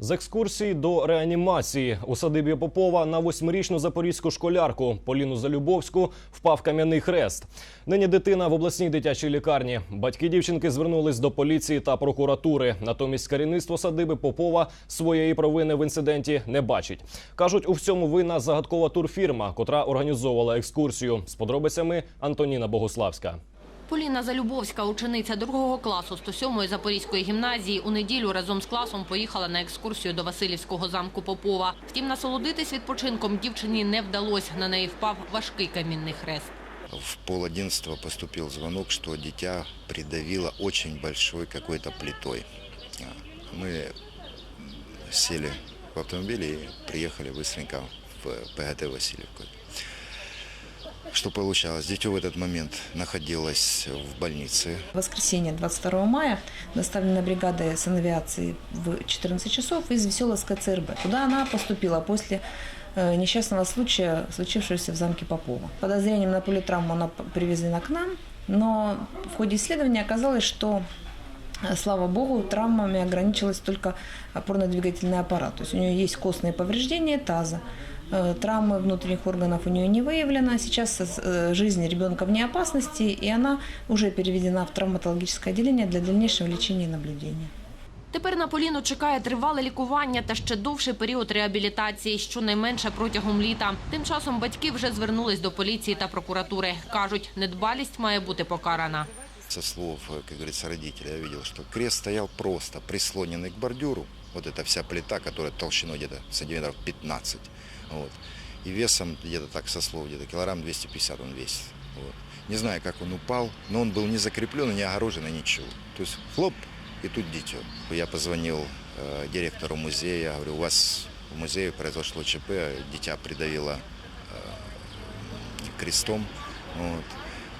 З екскурсії до реанімації у садибі Попова на восьмирічну запорізьку школярку Поліну Залюбовську впав кам'яний хрест. Нині дитина в обласній дитячій лікарні. Батьки дівчинки звернулись до поліції та прокуратури. Натомість керівництво садиби Попова своєї провини в інциденті не бачить. кажуть, у всьому винна загадкова турфірма, котра організовувала екскурсію. З подробицями Антоніна Богуславська. Поліна Залюбовська, учениця другого класу 107-ї Запорізької гімназії, у неділю разом з класом поїхала на екскурсію до Васильівського замку Попова. Втім, насолодитись відпочинком дівчині не вдалося. На неї впав важкий камінний хрест. В пол одиннадцатого поступил звонок, что дитя придавило очень большой какой-то плитой. Мы сели в автомобиль и приехали быстренько в ПГТ Васильевку. Что получалось? Дитё в этот момент находилось в больнице. В воскресенье 22 мая доставлена бригада санавиации в 14 часов из Веселовской ЦРБ. Туда она поступила после э, несчастного случая, случившегося в замке Попова. Подозрением на политравму она привезена к нам, но в ходе исследования оказалось, что э, Слава богу, травмами ограничилась только опорно-двигательный аппарат. То есть у нее есть костные повреждения таза. Э, Травмы внутренних органов у нее не выявлено. Сейчас э, жизнь ребенка вне опасности, и она уже переведена в травматологическое отделение для дальнейшего лечения и наблюдения. Тепер на Поліну чекає тривале лікування та ще довший період реабілітації, щонайменше протягом літа. Тим часом батьки вже звернулись до поліції та прокуратури. Кажуть, недбалість має бути покарана. Со слов, э, как говорится, родителя, я видел, что крест стоял просто прислоненный к бордюру. Вот эта вся плита, которая толщиной где-то сантиметров 15. Вот. И весом где-то так, со слов, где-то килограмм 250 он весит. Вот. Не знаю, как он упал, но он был не закреплен, и не огорожен, и ничего. То есть хлоп, и тут дитё. Я позвонил э, директору музея, говорю, у вас в музее произошло ЧП, дитя придавило э, крестом. Вот.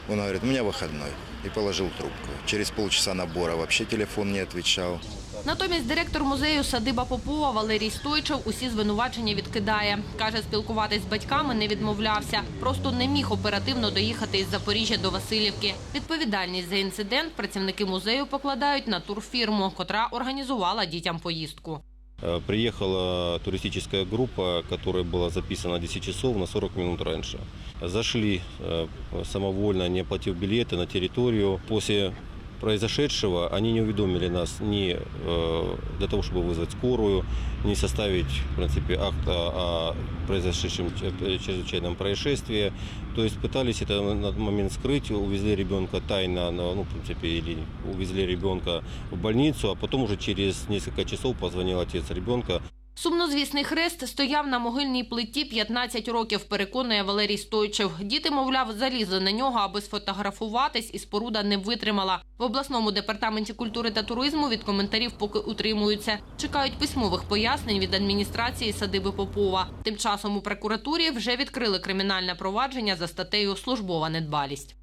Он говорит, у меня выходной. И положил трубку. Через полчаса набора вообще телефон не отвечал. Натомість директор музею садиба Попова Валерій Стойчев усі звинувачення відкидає. Каже, спілкуватись з батьками не відмовлявся. Просто не міг оперативно доїхати із Запоріжжя до Васильівки. Відповідальність за інцидент працівники музею покладають на турфірму, котра організувала дітям поїздку. Э, Приехала туристическая группа, которая была записана на 10 часов на 40 минут раньше. Зашли э, самовольно, не оплатив билеты на территорию. После произошедшего они не уведомили нас ни э, для того, чтобы вызвать скорую, ни составить, в принципе, акт о, о произошедшем чер- чрезвычайном происшествии. То есть пытались это на на момент скрыть, увезли ребенка тайно, на- ну, в принципе, или увезли ребенка в больницу, а потом уже через несколько часов позвонил отец ребенка, Сумнозвісний хрест стояв на могильній плиті 15 років, переконує Валерій Стойчев. Діти, мовляв, залізли на нього, аби сфотографуватись, і споруда не витримала. В обласному департаменті культури та туризму від коментарів поки утримуються. Чекають письмових пояснень від адміністрації садиби Попова. Тим часом у прокуратурі вже відкрили кримінальне провадження за статтею «Службова недбалість».